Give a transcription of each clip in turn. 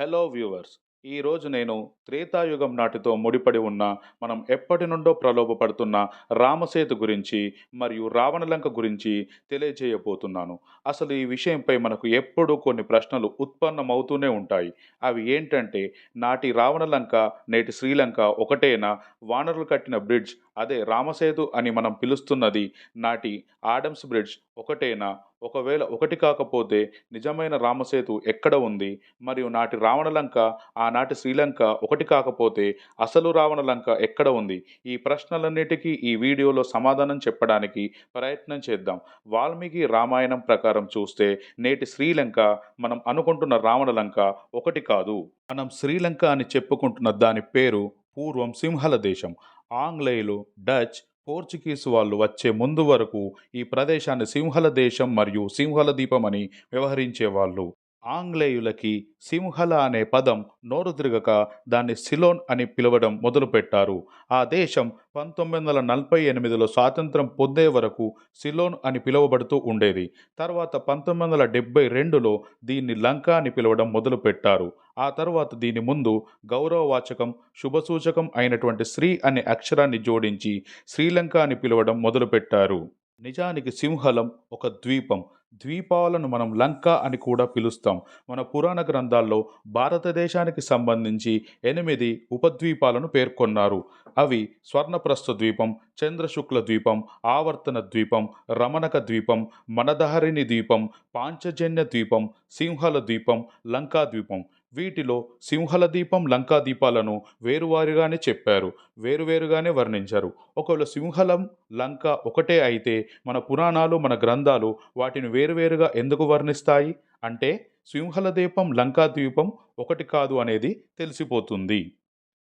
Hello viewers ఈరోజు నేను త్రేతాయుగం నాటితో ముడిపడి ఉన్న మనం ఎప్పటి నుండో ప్రలోభపడుతున్న రామసేతు గురించి మరియు రావణలంక గురించి తెలియజేయబోతున్నాను. అసలు ఈ విషయంపై మనకు ఎప్పుడూ కొన్ని ప్రశ్నలు ఉత్పన్నమవుతూనే ఉంటాయి. అవి ఏంటంటే నాటి రావణలంక నేటి శ్రీలంక ఒకటేనా? వానరులు కట్టిన బ్రిడ్జ్ అదే రామసేతు అని మనం పిలుస్తున్నది నాటి ఆడమ్స్ బ్రిడ్జ్ ఒకటేనా? ఒకవేళ ఒకటి కాకపోతే నిజమైన రామసేతు ఎక్కడ ఉంది? మరియు నాటి రావణలంక ఆనాటి శ్రీలంక ఒకటి కాకపోతే అసలు రావణలంక ఎక్కడ ఉంది? ఈ ప్రశ్నలన్నిటికీ ఈ వీడియోలో సమాధానం చెప్పడానికి ప్రయత్నం చేద్దాం. వాల్మీకి రామాయణం ప్రకారం చూస్తే నేటి శ్రీలంక మనం అనుకుంటున్న రావణలంక ఒకటి కాదు. మనం శ్రీలంక అని చెప్పుకుంటున్న దాని పేరు పూర్వం సింహల దేశం. ఆంగ్లేయులు డచ్ పోర్చుగీస్ వాళ్ళు వచ్చే ముందు వరకు ఈ ప్రదేశాన్ని సింహల దేశం మరియు సింహల ద్వీపం అని వ్యవహరించేవాళ్ళు ఆంగ్లేయులకి సింహల అనే పదం నోరు తిరగక దాన్ని సిలోన్ అని పిలవడం మొదలుపెట్టారు. ఆ దేశం పంతొమ్మిది వందల నలభై ఎనిమిదిలో స్వాతంత్రం పొందే వరకు సిలోన్ అని పిలువబడుతూ ఉండేది. తర్వాత పంతొమ్మిది వందల డెబ్బై రెండులో దీన్ని లంక అని పిలవడం మొదలుపెట్టారు. ఆ తర్వాత దీని ముందు గౌరవవాచకం శుభసూచకం అయినటువంటి శ్రీ అనే అక్షరాన్ని జోడించి శ్రీలంక అని పిలవడం మొదలుపెట్టారు. నిజానికి సింహలం ఒక ద్వీపం. ద్వీపాలను మనం లంక అని కూడా పిలుస్తాం. మన పురాణ గ్రంథాల్లో భారతదేశానికి సంబంధించి ఎనిమిది ఉపద్వీపాలను పేర్కొన్నారు. అవి స్వర్ణప్రస్థ ద్వీపం చంద్రశుక్ల ద్వీపం ఆవర్తన ద్వీపం రమణక ద్వీపం మనదహరిణి ద్వీపం పాంచజన్య ద్వీపం సింహల ద్వీపం లంకా ద్వీపం. వీటిలో సింహల దీపం లంకా దీపాలను వేరువారుగానే చెప్పారు వేరువేరుగానే వర్ణించారు. ఒకవేళ సింహలం లంక ఒకటే అయితే మన పురాణాలు మన గ్రంథాలు వాటిని వేరువేరుగా ఎందుకు వర్ణిస్తాయి? అంటే సింహల దీపం లంకా ద్వీపం ఒకటి కాదు అనేది తెలిసిపోతుంది.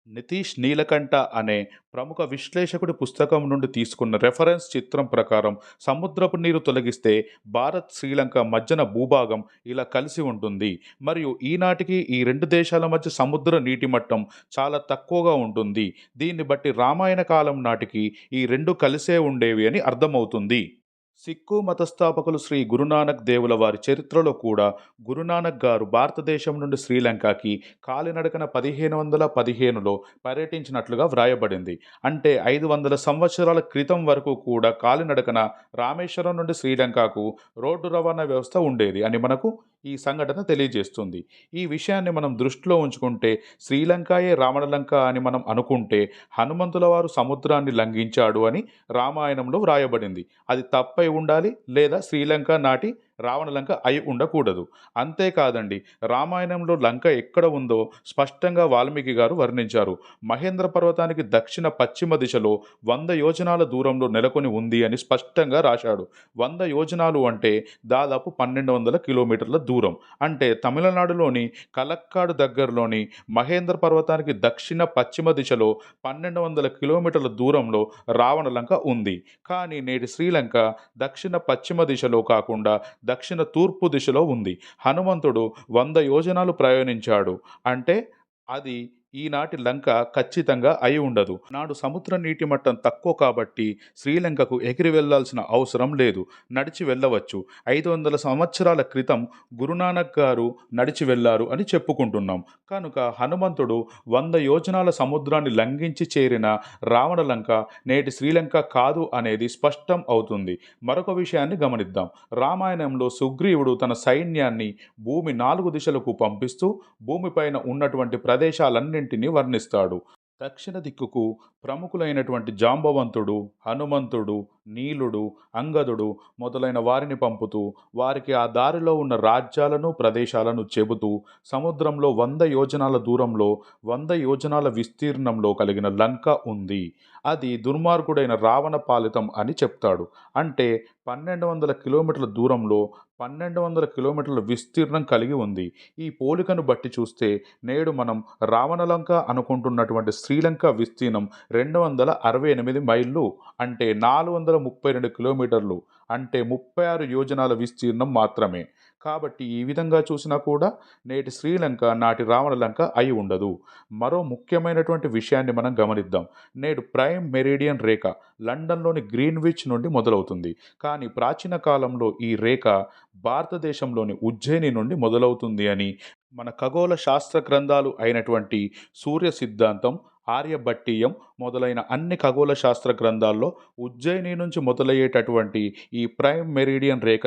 నితీష్ నీలకంఠ అనే ప్రముఖ విశ్లేషకుడి పుస్తకం నుండి తీసుకున్న రెఫరెన్స్ చిత్రం ప్రకారం సముద్రపు నీరు తొలగిస్తే భారత్ శ్రీలంక మధ్యన భూభాగం ఇలా కలిసి ఉంటుంది. మరియు ఈనాటికి ఈ రెండు దేశాల మధ్య సముద్ర నీటి మట్టం చాలా తక్కువగా ఉంటుంది. దీన్ని బట్టి రామాయణ కాలం నాటికి ఈ రెండు కలిసే ఉండేవి అని అర్థమవుతుంది. సిక్కు మతస్థాపకులు శ్రీ గురునానక్ దేవుల వారి చరిత్రలో కూడా గురునానక్ గారు భారతదేశం నుండి శ్రీలంకకి కాలినడకన పదిహేను వందల పదిహేనులో పర్యటించినట్లుగా వ్రాయబడింది. అంటే ఐదు వందల సంవత్సరాల క్రితం వరకు కూడా కాలినడకన రామేశ్వరం నుండి శ్రీలంకకు రోడ్డు రవాణా వ్యవస్థ ఉండేది అని మనకు ఈ సంఘటన తెలియజేస్తుంది. ఈ విషయాన్ని మనం దృష్టిలో ఉంచుకుంటే శ్రీలంకయే రావణలంక అని మనం అనుకుంటే హనుమంతుల వారు సముద్రాన్ని లంఘించాడు అని రామాయణంలో వ్రాయబడింది. అది తప్పై ఉండాలి లేదా శ్రీలంక నాటి రావణలంక అయి ఉండకూడదు. అంతేకాదండి రామాయణంలో లంక ఎక్కడ ఉందో స్పష్టంగా వాల్మీకి గారు వర్ణించారు. మహేంద్ర పర్వతానికి దక్షిణ పశ్చిమ దిశలో వంద యోజనాల దూరంలో నెలకొని ఉంది అని స్పష్టంగా రాశాడు. వంద యోజనాలు అంటే దాదాపు పన్నెండు వందల కిలోమీటర్ల దూరం. అంటే తమిళనాడులోని కలక్కాడు దగ్గరలోని మహేంద్ర పర్వతానికి దక్షిణ పశ్చిమ దిశలో పన్నెండు వందల కిలోమీటర్ల దూరంలో రావణ లంక ఉంది. కానీ నేటి శ్రీలంక దక్షిణ పశ్చిమ దిశలో కాకుండా దక్షిణ తూర్పు దిశలో ఉంది. హనుమంతుడు వంద యోజనాలు ప్రయాణించాడు అంటే అది ఈనాటి లంక ఖచ్చితంగా అయి ఉండదు. నాడు సముద్ర నీటి మట్టం తక్కువ కాబట్టి శ్రీలంకకు ఎగిరి వెళ్ళాల్సిన అవసరం లేదు. నడిచి వెళ్ళవచ్చు. ఐదు వందల సంవత్సరాల క్రితం గురునానక్ గారు నడిచి వెళ్ళారు అని చెప్పుకుంటున్నాం. కనుక హనుమంతుడు వంద యోజనాల సముద్రాన్ని లంఘించి చేరిన రావణ లంక నేటి శ్రీలంక కాదు అనేది స్పష్టం అవుతుంది. మరొక విషయాన్ని గమనిద్దాం. రామాయణంలో సుగ్రీవుడు తన సైన్యాన్ని భూమి నాలుగు దిశలకు పంపిస్తూ భూమిపైన ఉన్నటువంటి ప్రదేశాలన్నింటి రెండింటిని వర్ణిస్తాడు. దక్షిణ దిక్కుకు ప్రముఖులైనటువంటి జాంబవంతుడు హనుమంతుడు నీలుడు అంగదుడు మొదలైన వారిని పంపుతూ వారికి ఆ దారిలో ఉన్న రాజ్యాలను ప్రదేశాలను చెబుతూ సముద్రంలో వంద యోజనాల దూరంలో వంద యోజనాల విస్తీర్ణంలో కలిగిన లంక ఉంది. అది దుర్మార్గుడైన రావణ పాలితం అని చెప్తాడు. అంటే పన్నెండు వందల కిలోమీటర్ల దూరంలో పన్నెండు వందల కిలోమీటర్ల విస్తీర్ణం కలిగి ఉంది. ఈ పోలికను బట్టి చూస్తే నేడు మనం రావణలంక అనుకుంటున్నటువంటి శ్రీలంక విస్తీర్ణం రెండు వందల అరవై ఎనిమిది మైళ్ళు అంటే నాలుగు వందల ముప్పై రెండు కిలోమీటర్లు అంటే ముప్పై ఆరు యోజనాల విస్తీర్ణం మాత్రమే. కాబట్టి ఈ విధంగా చూసినా కూడా నేటి శ్రీలంక నాటి రావణ లంక అయి ఉండదు. మరో ముఖ్యమైనటువంటి విషయాన్ని మనం గమనిద్దాం. నేడు ప్రైమ్ మెరిడియన్ రేఖ లండన్లోని గ్రీన్విచ్ నుండి మొదలవుతుంది. కానీ ప్రాచీన కాలంలో ఈ రేఖ భారతదేశంలోని ఉజ్జయిని నుండి మొదలవుతుంది అని మన ఖగోళ శాస్త్ర గ్రంథాలు అయినటువంటి సూర్య సిద్ధాంతం ఆర్యభట్టీయం మొదలైన అన్ని ఖగోళ శాస్త్ర గ్రంథాల్లో ఉజ్జయిని నుంచి మొదలయ్యేటటువంటి ఈ ప్రైమ్ మెరిడియన్ రేఖ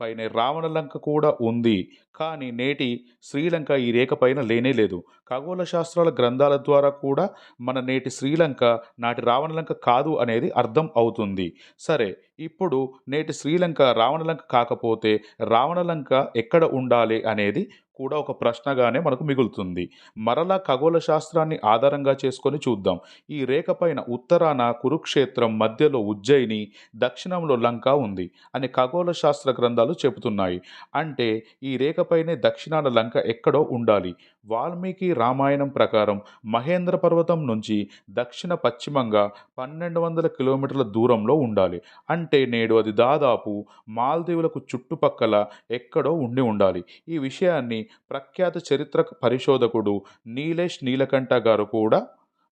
పైనే రావణలంక కూడా ఉంది. కానీ నేటి శ్రీలంక ఈ రేఖ పైన లేనే లేదు. ఖగోళ శాస్త్రాల గ్రంథాల ద్వారా కూడా మన నేటి శ్రీలంక నాటి రావణలంక కాదు అనేది అర్థం అవుతుంది. సరే ఇప్పుడు నేటి శ్రీలంక రావణలంక కాకపోతే రావణలంక ఎక్కడ ఉండాలి అనేది కూడా ఒక ప్రశ్నగానే మనకు మిగులుతుంది. మరలా ఖగోళ శాస్త్రాన్ని ఆధారంగా చేసుకొని చూద్దాం. ఈ రేఖపైన ఉత్తరాన కురుక్షేత్రం మధ్యలో ఉజ్జయిని దక్షిణంలో లంక ఉంది అని ఖగోళ శాస్త్ర గ్రంథాలు చెబుతున్నాయి. అంటే ఈ రేఖపైనే దక్షిణాన లంక ఎక్కడో ఉండాలి. వాల్మీకి రామాయణం ప్రకారం మహేంద్ర పర్వతం నుంచి దక్షిణ పశ్చిమంగా పన్నెండు వందల కిలోమీటర్ల దూరంలో ఉండాలి. అంటే నేడు అది దాదాపు మాల్దీవులకు చుట్టుపక్కల ఎక్కడో ఉండి ఉండాలి. ఈ విషయాన్ని ప్రఖ్యాత చరిత్ర పరిశోధకుడు నీలేష్ నీలకంఠ గారు కూడా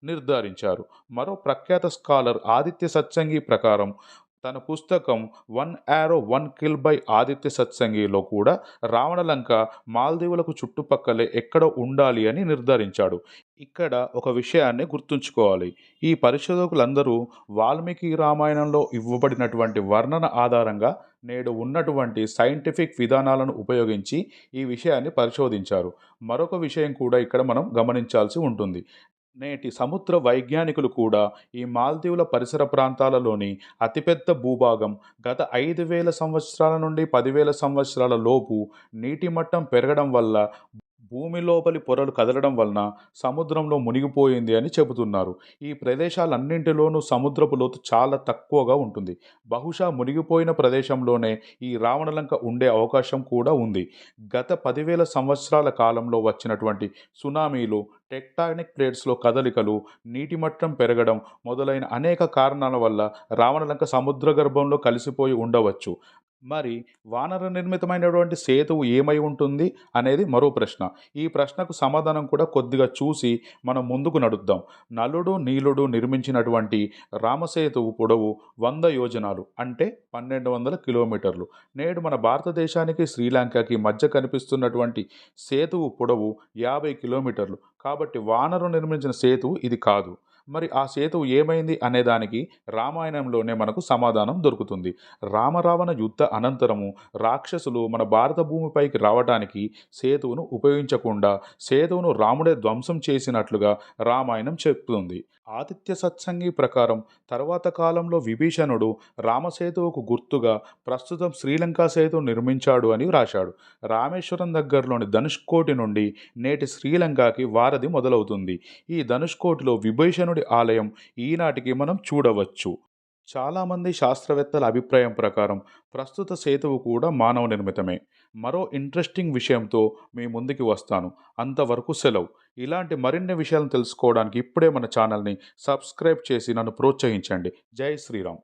నిర్ధారించారు. మరో ప్రఖ్యాత స్కాలర్ ఆదిత్య సత్సంగి ప్రకారం తన పుస్తకం one arrow one kill by Aditya సత్సంగిలో కూడా రావణలంక మాల్దీవులకు చుట్టుపక్కలే ఎక్కడ ఉండాలి అని నిర్ధారించాడు. ఇక్కడ ఒక విషయాన్ని గుర్తుంచుకోవాలి. ఈ పరిశోధకులందరూ వాల్మీకి రామాయణంలో ఇవ్వబడినటువంటి వర్ణన ఆధారంగా నేడు ఉన్నటువంటి సైంటిఫిక్ విధానాలను ఉపయోగించి ఈ విషయాన్ని పరిశోధించారు. మరొక విషయం కూడా ఇక్కడ మనం గమనించాల్సి ఉంటుంది. నేటి సముద్ర వైజ్ఞానికులు కూడా ఈ మాల్దీవుల పరిసర ప్రాంతాలలోని అతిపెద్ద భూభాగం గత ఐదు వేల సంవత్సరాల నుండి పదివేల సంవత్సరాల లోపు నీటి మట్టం పెరగడం వల్ల భూమి లోపలి పొరలు కదలడం వలన సముద్రంలో మునిగిపోయింది అని చెబుతున్నారు. ఈ ప్రదేశాలన్నింటిలోనూ సముద్రపు లోతు చాలా తక్కువగా ఉంటుంది. బహుశా మునిగిపోయిన ప్రదేశంలోనే ఈ రావణలంక ఉండే అవకాశం కూడా ఉంది. గత పదివేల సంవత్సరాల కాలంలో వచ్చినటువంటి సునామీలు టెక్టానిక్ ప్లేట్స్లో కదలికలు నీటి మట్టం పెరగడం మొదలైన అనేక కారణాల వల్ల రావణలంక సముద్ర గర్భంలో కలిసిపోయి ఉండవచ్చు. మరి వానర నిర్మితమైనటువంటి సేతువు ఏమై ఉంటుంది అనేది మరో ప్రశ్న. ఈ ప్రశ్నకు సమాధానం కూడా కొద్దిగా చూసి మనం ముందుకు నడుద్దాం. నలుడు నీలుడు నిర్మించినటువంటి రామసేతువు పొడవు వంద యోజనాలు అంటే పన్నెండు వందల కిలోమీటర్లు. నేడు మన భారతదేశానికి శ్రీలంకకి మధ్య కనిపిస్తున్నటువంటి సేతువు పొడవు యాభై కిలోమీటర్లు. కాబట్టి వానరు నిర్మించిన సేతు ఇది కాదు. మరి ఆ సేతువు ఏమైంది అనేదానికి రామాయణంలోనే మనకు సమాధానం దొరుకుతుంది. రామరావణ యుద్ధ అనంతరము రాక్షసులు మన భారత భూమిపైకి రావడానికి సేతువును ఉపయోగించకుండా సేతువును రాముడే ధ్వంసం చేసినట్లుగా రామాయణం చెప్తుంది. ఆదిత్య సత్సంగి ప్రకారం తర్వాత కాలంలో విభీషణుడు రామసేతువుకు గుర్తుగా ప్రస్తుతం శ్రీలంక సేతు నిర్మించాడు అని వ్రాశాడు. రామేశ్వరం దగ్గరలోని ధనుష్కోటి నుండి నేటి శ్రీలంకకి వారధి మొదలవుతుంది. ఈ ధనుష్కోటిలో విభీషణుడి ఆలయం ఈనాటికి మనం చూడవచ్చు. చాలామంది శాస్త్రవేత్తల అభిప్రాయం ప్రకారం ప్రస్తుత సేతువు కూడా మానవ నిర్మితమే. మరో ఇంట్రెస్టింగ్ విషయంతో మీ ముందుకి వస్తాను. అంతవరకు సెలవు. ఇలాంటి మరిన్ని విషయాలను తెలుసుకోవడానికి ఇప్పుడే మన ఛానల్ని సబ్స్క్రైబ్ చేసి నన్ను ప్రోత్సహించండి. జై శ్రీరామ్.